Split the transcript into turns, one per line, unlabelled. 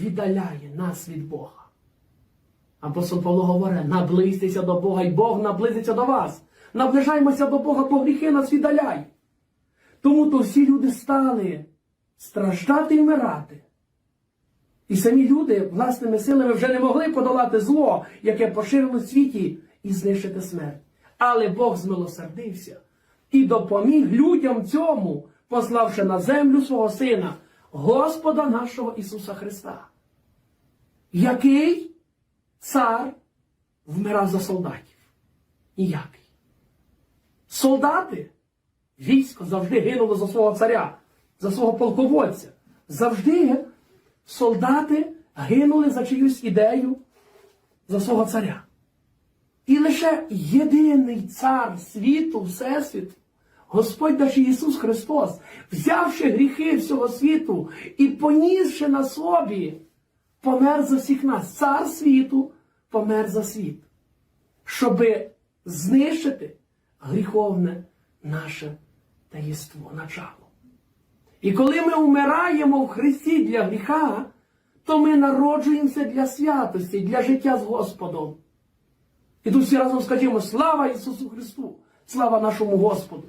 віддаляє нас від Бога. Апостол Павло говорить, наблизьтеся до Бога, і Бог наблизиться до вас. Наближаємося до Бога, то гріхи нас віддаляй. Тому то всі люди стали страждати і вмирати. І самі люди власними силами вже не могли подолати зло, яке поширило в світі, і знищити смерть. Але Бог змилосердився і допоміг людям цьому, пославши на землю свого Сина, Господа нашого Ісуса Христа. Який цар вмирав за солдатів? Ніякий. Солдати, військо завжди гинуло за свого царя, за свого полководця. Завжди солдати гинули за чиюсь ідею, за свого царя. І лише єдиний цар світу, Всесвіту, Господь наш Ісус Христос, взявши гріхи всього світу і понісши на собі, помер за всіх нас. Цар світу помер за світ, щоби знищити гріховне наше таїство, начало. І коли ми вмираємо в Христі для гріха, то ми народжуємося для святості, для життя з Господом. І тут всі разом скажімо, слава Ісусу Христу, слава нашому Господу.